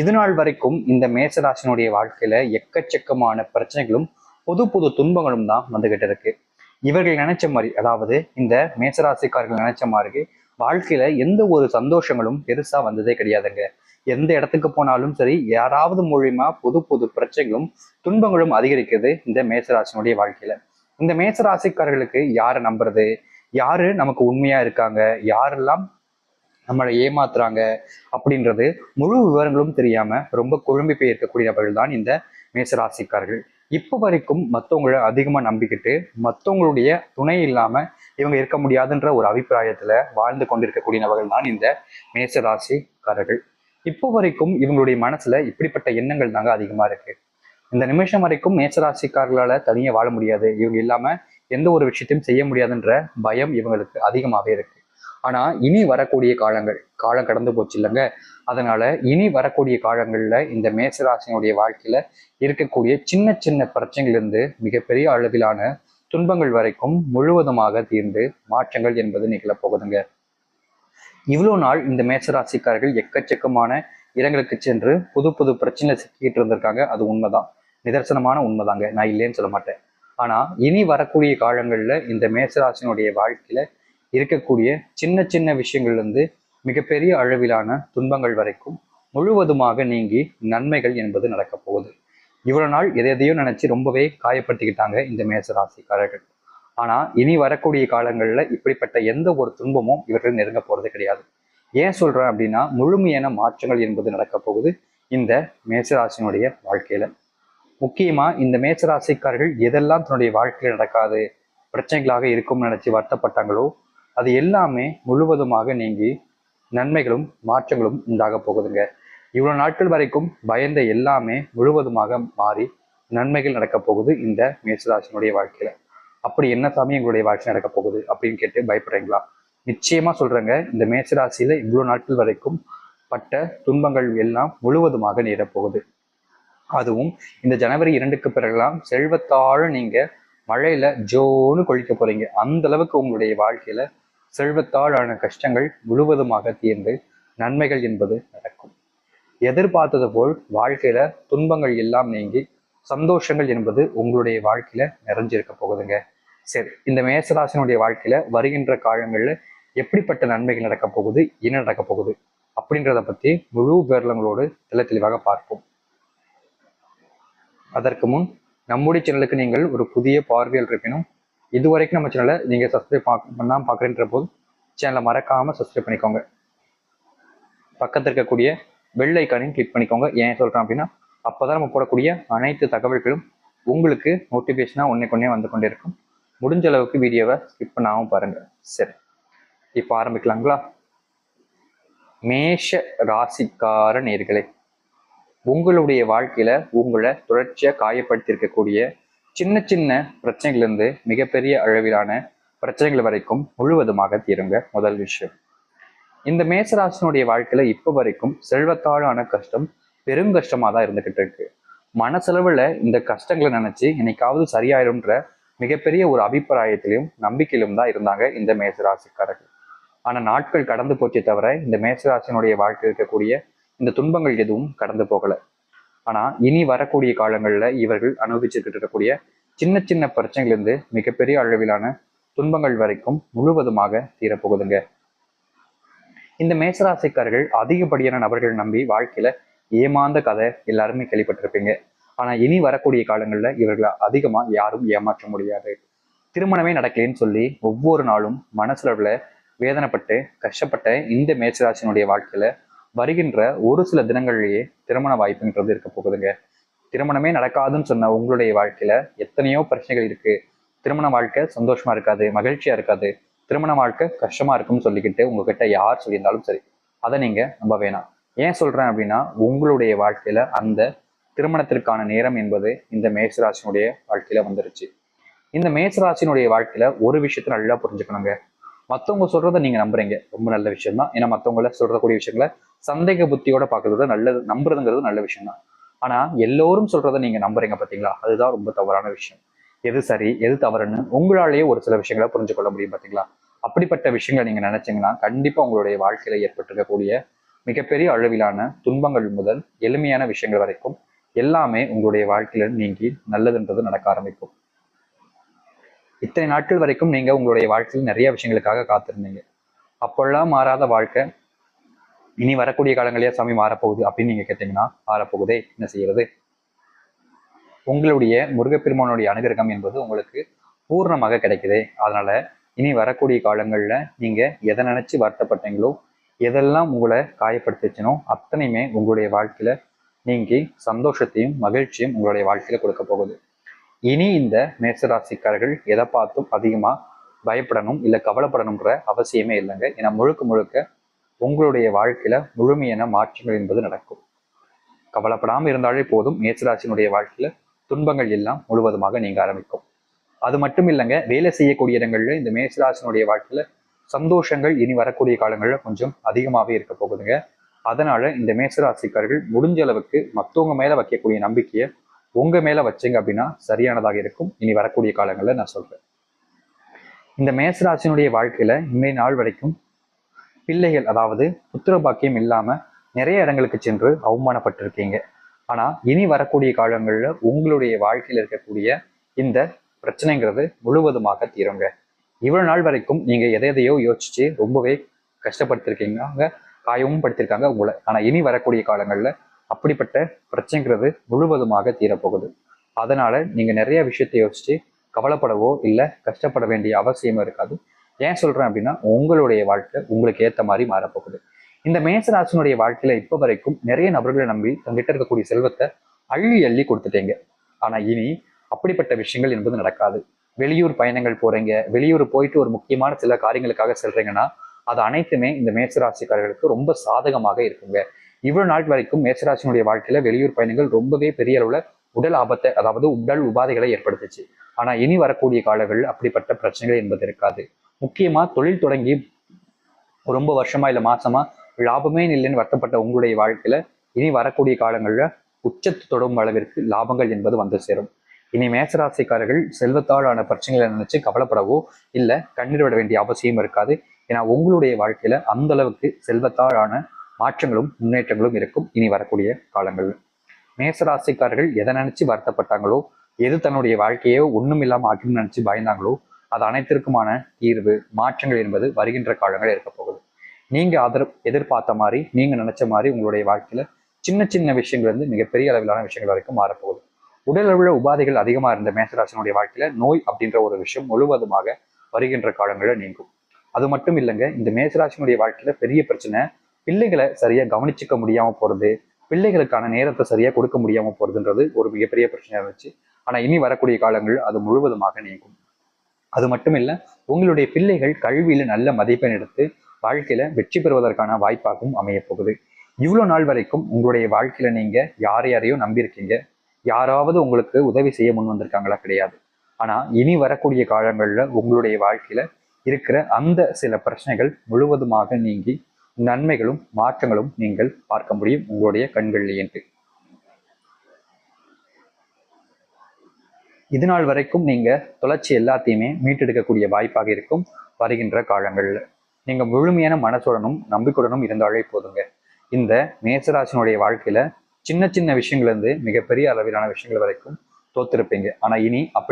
இது நாள் வரைக்கும் இந்த மேசராசினுடைய வாழ்க்கையில எக்கச்சக்கமான பிரச்சனைகளும் புது புது துன்பங்களும் தான் வந்துகிட்டு இருக்கு. இவர்கள் நினைச்ச மாதிரி அதாவது இந்த மேசராசிக்காரர்கள் நினைச்ச மாதிரி வாழ்க்கையில எந்த ஒரு சந்தோஷங்களும் பெருசா வந்ததே கிடையாதுங்க. எந்த இடத்துக்கு போனாலும் சரி யாராவது மூலியமா புது புது பிரச்சனைகளும் துன்பங்களும் அதிகரிக்கிறது இந்த மேசராசினுடைய வாழ்க்கையில. இந்த மேசராசிக்காரர்களுக்கு யாரை நம்புறது? யாரு நமக்கு உண்மையா இருக்காங்க? யாரெல்லாம் நம்மளை ஏமாத்துறாங்க அப்படின்றது முழு விவரங்களும் தெரியாம ரொம்ப குழம்பி போய் இருக்கக்கூடிய நபர்கள் தான் இந்த மேசராசிக்காரர்கள். இப்போ வரைக்கும் மற்றவங்கள அதிகமாக நம்பிக்கிட்டு மற்றவங்களுடைய துணை இல்லாமல் இவங்க இருக்க முடியாதுன்ற ஒரு அபிப்பிராயத்தில் வாழ்ந்து கொண்டிருக்கக்கூடிய நபர்கள் தான் இந்த மேசராசிக்காரர்கள். இப்போ வரைக்கும் இவங்களுடைய மனசில் இப்படிப்பட்ட எண்ணங்கள் தாங்க அதிகமாக இருக்கு. இந்த நிமிஷம் வரைக்கும் மேசராசிக்காரர்களால் தனியாக வாழ முடியாது. இவங்க இல்லாமல் எந்த ஒரு விஷயத்தையும் செய்ய முடியாதுன்ற பயம் இவங்களுக்கு அதிகமாகவே இருக்கு. ஆனால் இனி வரக்கூடிய காலங்கள் காலம் கடந்து போச்சு இல்லைங்க. அதனால இனி வரக்கூடிய காலங்களில் இந்த மேசராசினுடைய வாழ்க்கையில இருக்கக்கூடிய சின்ன சின்ன பிரச்சனைகள்லேருந்து மிகப்பெரிய அளவிலான துன்பங்கள் வரைக்கும் முழுவதுமாக தீர்ந்து மாற்றங்கள் என்பது நிகழப் போகுதுங்க. நாள் இந்த மேசராசிக்காரர்கள் எக்கச்சக்கமான இடங்களுக்கு சென்று புது புது பிரச்சனை சிக்கிட்டு இருந்திருக்காங்க. அது உண்மைதான். நிதர்சனமான உண்மைதாங்க. நான் இல்லைன்னு சொல்ல மாட்டேன். ஆனா இனி வரக்கூடிய காலங்கள்ல இந்த மேசராசினுடைய வாழ்க்கையில இருக்கக்கூடிய சின்ன சின்ன விஷயங்கள்லேருந்து மிகப்பெரிய அளவிலான துன்பங்கள் வரைக்கும் முழுவதுமாக நீங்கி நன்மைகள் என்பது நடக்கப் போகுது. இவ்வளோ நாள் எதை எதையோ ரொம்பவே காயப்படுத்திக்கிட்டாங்க இந்த மேசராசிக்காரர்கள் ஆனால் இனி வரக்கூடிய காலங்களில் இப்படிப்பட்ட எந்த ஒரு துன்பமும் இவர்கள் நெருங்க போகிறது கிடையாது. ஏன் சொல்கிறேன் அப்படின்னா முழுமையான மாற்றங்கள் என்பது நடக்கப் போகுது இந்த மேசராசினுடைய வாழ்க்கையில். முக்கியமாக இந்த மேசராசிக்காரர்கள் எதெல்லாம் தன்னுடைய வாழ்க்கையில் நடக்காது பிரச்சனைகளாக இருக்கும்னு நினச்சி வருத்தப்பட்டாங்களோ அது எல்லாமே முழுவதுமாக நீங்கி நன்மைகளும் மாற்றங்களும் உண்டாக போகுதுங்க. இவ்வளோ நாட்கள் வரைக்கும் பயந்த எல்லாமே முழுவதுமாக மாறி நன்மைகள் நடக்க போகுது இந்த மேசராசினுடைய வாழ்க்கையில. அப்படி என்ன சாமி எங்களுடைய வாழ்க்கை நடக்க போகுது அப்படின்னு கேட்டு பயப்படுறீங்களா? நிச்சயமா சொல்றேங்க இந்த மேசராசியில இவ்வளோ நாட்கள் வரைக்கும் பட்ட துன்பங்கள் எல்லாம் முழுவதுமாக நேரப்போகுது அதுவும் இந்த ஜனவரி இரண்டுக்கு பிறகுலாம் செல்வத்தாழ நீங்க மழையில ஜோன்னு கொழிக்க போறீங்க. அந்த அளவுக்கு உங்களுடைய வாழ்க்கையில செல்வத்தாழான கஷ்டங்கள் முழுவதுமாக தீர்ந்து நன்மைகள் என்பது நடக்கும். எதிர்பார்த்தது போல் வாழ்க்கையில துன்பங்கள் எல்லாம் நீங்கி சந்தோஷங்கள் என்பது உங்களுடைய வாழ்க்கையில நிறைஞ்சிருக்க போகுதுங்க. சரி இந்த மேசராசனுடைய வாழ்க்கையில வருகின்ற காலங்களில் எப்படிப்பட்ட நன்மைகள் நடக்க போகுது என்ன நடக்க போகுது அப்படின்றத பத்தி முழு விவரங்களோடு தெள்ள தெளிவாக பார்ப்போம். அதற்கு முன் நம்முடைய சேனலுக்கு நீங்கள் ஒரு புதிய பார்வையில் இருப்பினும் இது வரைக்கும் நம்ம சேனலை நீங்கள் சப்ஸ்கிரைப் பண்ணாம பார்க்குறேன்ற போது சேனலை மறக்காமல் சப்ஸ்கிரைப் பண்ணிக்கோங்க. பக்கத்தில் இருக்கக்கூடிய பெல் ஐக்கானையும் கிளிக் பண்ணிக்கோங்க. ஏன் சொல்கிறேன் அப்படின்னா அப்பதான் நம்ம போடக்கூடிய அனைத்து தகவல்களும் உங்களுக்கு நோட்டிஃபிகேஷனாக ஒன்றே கொண்டே வந்து கொண்டே இருக்கும் முடிஞ்ச அளவுக்கு வீடியோவை ஸ்கிப் பண்ணாமல் பாருங்கள் சரி. இப்போ ஆரம்பிக்கலாங்களா? மேஷ ராசிக்கார நேர்களே உங்களுடைய வாழ்க்கையில் உங்களை தொடர்ச்சியாக காயப்படுத்தியிருக்கக்கூடிய சின்ன சின்ன பிரச்சனைகள்லேருந்து மிகப்பெரிய அளவிலான பிரச்சனைகள் வரைக்கும் முழுவதுமாக தீருங்க முதல் விஷயம். இந்த மேசராசனுடைய வாழ்க்கையில இப்போ வரைக்கும் செல்வத்தாழான கஷ்டம் பெரும் கஷ்டமாக தான் இருந்துகிட்டு இருக்கு. மனசளவில் இந்த கஷ்டங்களை நினைச்சு என்னைக்காவது சரியாயிரும்ன்ற மிகப்பெரிய ஒரு அபிப்பிராயத்திலும் நம்பிக்கையிலும் தான் இருந்தாங்க இந்த மேசராசிக்காரர்கள். ஆனால் நாட்கள் கடந்து போச்சே தவிர இந்த மேசராசினுடைய வாழ்க்கை இருக்கக்கூடிய இந்த துன்பங்கள் எதுவும் கடந்து போகலை. ஆனா இனி வரக்கூடிய காலங்கள்ல இவர்கள் அனுபவிச்சுக்கிட்டு இருக்கக்கூடிய சின்ன சின்ன பிரச்சனைகளிலிருந்து மிகப்பெரிய அளவிலான துன்பங்கள் வரைக்கும் முழுவதுமாக தீரப்போகுதுங்க. இந்த மேசராசிக்காரர்கள் அதிகப்படியான நபர்கள் நம்பி வாழ்க்கையில ஏமாந்த கதை எல்லாருமே கேள்விப்பட்டிருப்பீங்க. ஆனா இனி வரக்கூடிய காலங்கள்ல இவர்களை அதிகமா யாரும் ஏமாற்ற முடியாது. திருமணமே நடக்கலைன்னு சொல்லி ஒவ்வொரு நாளும் மனசுல வேதனைப்பட்டு கஷ்டப்பட்ட இந்த மேசராசினுடைய வாழ்க்கையில வருகின்ற ஒரு சில தினங்கள்லயே திருமண வாய்ப்புன்றது இருக்க போகுதுங்க. திருமணமே நடக்காதுன்னு சொன்ன உங்களுடைய வாழ்க்கையில எத்தனையோ பிரச்சனைகள் இருக்கு. திருமண வாழ்க்கை சந்தோஷமா இருக்காது மகிழ்ச்சியா இருக்காது. திருமண வாழ்க்கை கஷ்டமா இருக்கும்னு சொல்லிக்கிட்டு உங்ககிட்ட யார் சொல்லியிருந்தாலும் சரி அதை நீங்க நம்ப வேணாம். ஏன் சொல்றேன் அப்படின்னா உங்களுடைய வாழ்க்கையில அந்த திருமணத்திற்கான நேரம் என்பது இந்த மேசராசினுடைய வாழ்க்கையில வந்துருச்சு. இந்த மேசராசினுடைய வாழ்க்கையில ஒரு விஷயத்த நல்லா புரிஞ்சுக்கணுங்க. மற்றவங்க சொல்றத நீங்க நம்புறீங்க. ரொம்ப நல்ல விஷயம் தான் ஏன்னா மற்றவங்கள சொல்றக்கூடிய விஷயங்களை சந்தேக புத்தியோட பார்க்கறத நல்லது நம்புறதுங்கிறது நல்ல விஷயம் தான் ஆனா எல்லோரும் சொல்றதை நீங்க நம்புறீங்க பாத்தீங்களா? அதுதான் ரொம்ப தவறான விஷயம். எது சரி எது தவறுன்னு உங்களாலேயே ஒரு சில விஷயங்களை புரிஞ்சு கொள்ள முடியும் பாத்தீங்களா? அப்படிப்பட்ட விஷயங்களை நீங்க நினைச்சீங்கன்னா கண்டிப்பா உங்களுடைய வாழ்க்கையில ஏற்பட்டிருக்கக்கூடிய மிகப்பெரிய அளவிலான துன்பங்கள் முதல் எளிமையான விஷயங்கள் வரைக்கும் எல்லாமே உங்களுடைய வாழ்க்கையில நீங்கி நல்லதுன்றது நடக்க ஆரம்பிக்கும். இத்தனை நாட்கள் வரைக்கும் நீங்கள் உங்களுடைய வாழ்க்கையில் நிறைய விஷயங்களுக்காக காத்திருந்தீங்க. அப்பெல்லாம் மாறாத வாழ்க்கை. இனி வரக்கூடிய காலங்களே சாமி மாறப்போகுது அப்படின்னு நீங்க கேட்டீங்கன்னா மாறப்போகுதே என்ன செய்யறது? உங்களுடைய முருகப்பெருமானுடைய அனுகிரகம் என்பது உங்களுக்கு பூர்ணமாக கிடைக்குது. அதனால இனி வரக்கூடிய காலங்களில் நீங்கள் எதை நினச்சி வருத்தப்பட்டீங்களோ எதெல்லாம் உங்களை காயப்படுத்துச்சுனோ அத்தனையுமே உங்களுடைய வாழ்க்கையில் நீங்கி சந்தோஷத்தையும் மகிழ்ச்சியும் உங்களுடைய வாழ்க்கையில் கொடுக்க போகுது. இனி இந்த மேசராசிக்காரர்கள் எதை பார்த்தும் அதிகமாக பயப்படணும் இல்லை கவலைப்படணுன்ற அவசியமே இல்லைங்க. ஏன்னா முழுக்க முழுக்க உங்களுடைய வாழ்க்கையில முழுமையான மாற்றங்கள் என்பது நடக்கும். கவலைப்படாமல் இருந்தாலே போதும். மேசராசினுடைய வாழ்க்கையில துன்பங்கள் எல்லாம் முழுவதுமாக நீங்க ஆரம்பிக்கும். அது மட்டும் இல்லைங்க வேலை செய்யக்கூடிய இடங்கள்ல இந்த மேசராசினுடைய வாழ்க்கையில சந்தோஷங்கள் இனி வரக்கூடிய காலங்களில் கொஞ்சம் அதிகமாகவே இருக்க போகுதுங்க. அதனால இந்த மேசராசிக்காரர்கள் முடிஞ்ச அளவுக்கு மற்றவங்க மேல வைக்கக்கூடிய நம்பிக்கையை உங்க மேல வச்சீங்க அப்படின்னா சரியானதாக இருக்கும். இனி வரக்கூடிய காலங்களில் நான் சொல்றேன். இந்த மேசராசினுடைய வாழ்க்கையில இன்றைய நாள் வரைக்கும் பிள்ளைகள் அதாவது புத்திர பாக்கியம் இல்லாம நிறைய இடங்களுக்கு சென்று அவமானப்பட்டிருக்கீங்க. ஆனா இனி வரக்கூடிய காலங்கள்ல உங்களுடைய வாழ்க்கையில் இருக்கக்கூடிய இந்த பிரச்சனைங்கிறது முழுவதுமாக தீருங்க. இவ்வளவு நாள் வரைக்கும் நீங்க எதை எதையோ யோசிச்சு ரொம்பவே கஷ்டப்படுத்திருக்கீங்க. காயமும் படுத்திருக்காங்க உங்களை. ஆனா இனி வரக்கூடிய காலங்கள்ல அப்படிப்பட்ட பிரச்சனைங்கிறது முழுவதுமாக தீரப்போகுது. அதனால நீங்க நிறைய விஷயத்தை யோசிச்சு கவலைப்படவோ இல்லை கஷ்டப்பட வேண்டிய அவசியமும் இருக்காது. ஏன் சொல்றேன் அப்படின்னா உங்களுடைய வாழ்க்கை உங்களுக்கு ஏற்ற மாதிரி மாறப்போகுது. இந்த மேசராசனுடைய வாழ்க்கையில இப்போ வரைக்கும் நிறைய நபர்களை நம்பி தங்கிட்ட இருக்கக்கூடிய செல்வத்தை அள்ளி அள்ளி கொடுத்துட்டீங்க. ஆனா இனி அப்படிப்பட்ட விஷயங்கள் என்பது நடக்காது. வெளியூர் பயணங்கள் போறீங்க வெளியூர் போயிட்டு ஒரு முக்கியமான சில காரியங்களுக்காக செல்றீங்கன்னா அது அனைத்துமே இந்த மேசராசிக்காரர்களுக்கு ரொம்ப சாதகமாக இருக்குங்க. இவ்வளவு நாள் வரைக்கும் மேசராசினுடைய வாழ்க்கையில வெளியூர் பயணங்கள் ரொம்பவே பெரிய அளவுல உடல் ஆபத்தை அதாவது உடல் உபாதைகளை ஏற்படுத்துச்சு. ஆனா இனி வரக்கூடிய காலங்கள் அப்படிப்பட்ட பிரச்சனைகள் என்பது இருக்காது. முக்கியமா தொழில் தொடங்கி ரொம்ப வருஷமா இல்ல மாசமா லாபமே இல்லைன்னு வருத்தப்பட்ட உங்களுடைய வாழ்க்கையில இனி வரக்கூடிய காலங்கள்ல உச்சத்து தொடும் அளவிற்கு லாபங்கள் என்பது வந்து சேரும். இனி மேசராசிக்காரர்கள் செல்வத்தாலான பிரச்சனைகளை நினைச்சு கவலைப்படவோ இல்லை கண்ணீர் விட வேண்டிய அவசியம் இருக்காது. ஏன்னா உங்களுடைய வாழ்க்கையில அந்த அளவுக்கு செல்வத்தாலான மாற்றங்களும் முன்னேற்றங்களும் இருக்கும். இனி வரக்கூடிய காலங்கள். மேசராசிக்காரர்கள் எதை நினைச்சு வருத்தப்பட்டாங்களோ எது தன்னுடைய வாழ்க்கையோ ஒன்றும் இல்லாமல் ஆக்கணும்னு நினைச்சு பயந்தாங்களோ அது அனைத்திற்குமான தீர்வு மாற்றங்கள் என்பது வருகின்ற காலங்கள் இருக்க போகுது. நீங்க அதர் எதிர்பார்த்த மாதிரி நீங்க நினைச்ச மாதிரி உங்களுடைய வாழ்க்கையில சின்ன சின்ன விஷயங்கள் இருந்து மிகப்பெரிய அளவிலான விஷயங்கள் வரைக்கும் மாறப்போகுது. உடல் அளவுல உபாதைகள் அதிகமாக இருந்த மேசராசனுடைய வாழ்க்கையில நோய் அப்படின்ற ஒரு விஷயம் முழுவதுமாக வருகின்ற காலங்களில் நீங்கும். அது மட்டும் இல்லைங்க இந்த மேசராசினுடைய வாழ்க்கையில பெரிய பிரச்சனை பிள்ளைகளை சரியா கவனிச்சுக்க முடியாம போறது பிள்ளைகளுக்கான நேரத்தை சரியா கொடுக்க முடியாம போறதுன்றது ஒரு மிகப்பெரிய பிரச்சனையா இருந்துச்சு. ஆனா இனி வரக்கூடிய காலங்கள் அது முழுவதுமாக நீங்கும். அது மட்டும் இல்ல உங்களுடைய பிள்ளைகள் கல்வியில நல்ல மதிப்பெண் எடுத்து வாழ்க்கையில வெற்றி பெறுவதற்கான வாய்ப்பாகவும் அமைய போகுது. இவ்வளவு நாள் வரைக்கும் உங்களுடைய வாழ்க்கையில நீங்க யார் யாரையோ நம்பியிருக்கீங்க? யாராவது உங்களுக்கு உதவி செய்ய முன் வந்திருக்காங்களா? கிடையாது. ஆனா இனி வரக்கூடிய காலங்களில் உங்களுடைய வாழ்க்கையில இருக்கிற அந்த சில பிரச்சனைகள் முழுவதுமாக நீங்கி நன்மைகளும் மாற்றங்களும் நீங்கள் பார்க்க முடியும் உங்களுடைய கண்கள்லேயே இது நாள் வரைக்கும் நீங்க தொலைச்சி எல்லாத்தையுமே மீட்டெடுக்கக்கூடிய வாய்ப்பாக இருக்கும் வருகின்ற காலங்கள்ல. நீங்க முழுமையான மனசுடனும் நம்பிக்கையுடனும் இருந்தாலே போதுங்க. இந்த மேசராசினுடைய வாழ்க்கையில சின்ன சின்ன விஷயங்கள்ல இருந்து மிகப்பெரிய அளவிலான விஷயங்கள் வரைக்கும் தோத்திருப்பீங்க. ஆனா இனி அப்படி